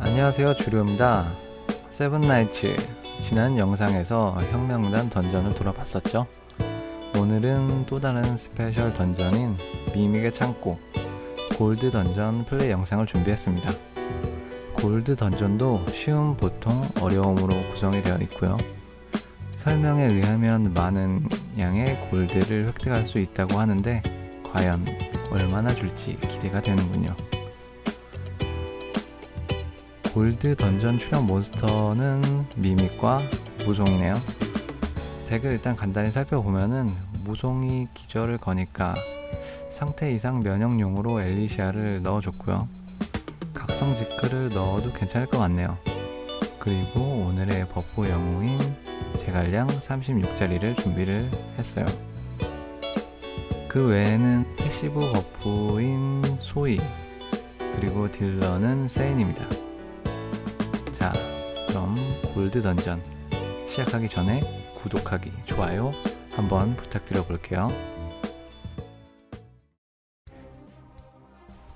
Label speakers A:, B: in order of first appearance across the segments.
A: 안녕하세요 주류입니다. 세븐나이츠 지난 영상에서 혁명단 던전을 돌아봤었죠. 오늘은 또 다른 스페셜 던전인 미믹의 창고 골드 던전 플레이 영상을 준비했습니다. 골드 던전도 쉬움 보통 어려움으로 구성이 되어 있고요. 설명에 의하면 많은 양의 골드를 획득할 수 있다고 하는데 과연 얼마나 줄지 기대가 되는군요 골드 던전 출연 몬스터는 미믹과 무송이네요. 덱을 일단 간단히 살펴보면은 무송이 기절을 거니까 상태 이상 면역용으로 엘리시아를 넣어줬고요. 각성 지크를 넣어도 괜찮을 것 같네요. 그리고 오늘의 버프 영웅인 제갈량 36짜리를 준비를 했어요. 그 외에는 패시브 버프인 소이 그리고 딜러는 세인입니다. 자, 그럼 골드 던전 시작하기 전에 구독하기, 좋아요 한번 부탁드려 볼게요.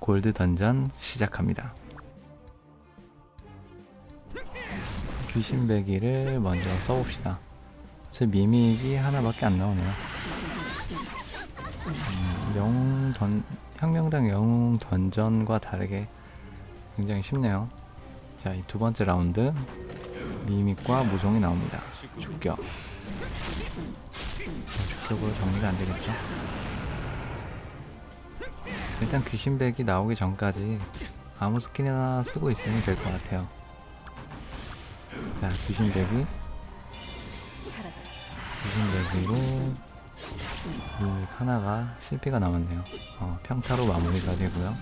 A: 골드 던전 시작합니다. 귀신 배기를 먼저 써봅시다. 제 미믹이 하나밖에 안 나오네요. 음, 영웅 던, 혁명당 영웅 던전과 다르게 굉장히 쉽네요. 자, 이 두 번째 라운드 미믹과 무송이 나옵니다. 축격. 어, 축격으로 정리가 안 되겠죠? 일단 귀신백이 나오기 전까지 아무 스킨이나 쓰고 있으면 될 것 같아요. 자, 귀신백이 귀신백이로 이 하나가 실패가 남았네요. 어, 평타로 마무리가 되고요.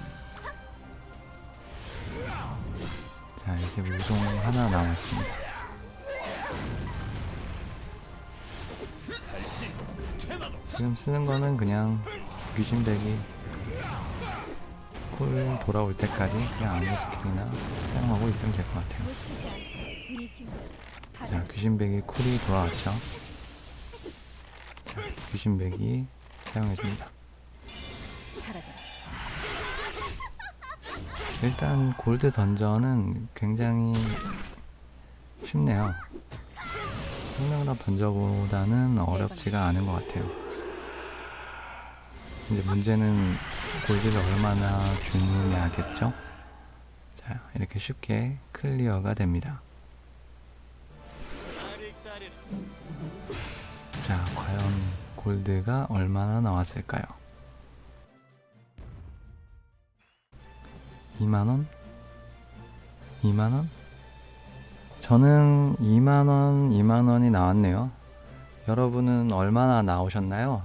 A: 자 이제 무송 하나 남았습니다 지금 쓰는 거는 그냥 귀신백이 콜 돌아올 때까지 그냥 아무 스킬이나 사용하고 있으면 될 것 같아요. 자 귀신백이 콜이 돌아왔죠? 자 귀신백이 사용해줍니다. 일단 골드 던전은 굉장히 쉽네요. 생명답 던전보다는 어렵지가 않은 것 같아요. 이제 문제는 골드를 얼마나 주느냐겠죠? 자, 이렇게 쉽게 클리어가 됩니다. 자, 과연 골드가 얼마나 나왔을까요? 2만원? 2만원? 저는 2만원, 2만원이 나왔네요. 여러분은 얼마나 나오셨나요?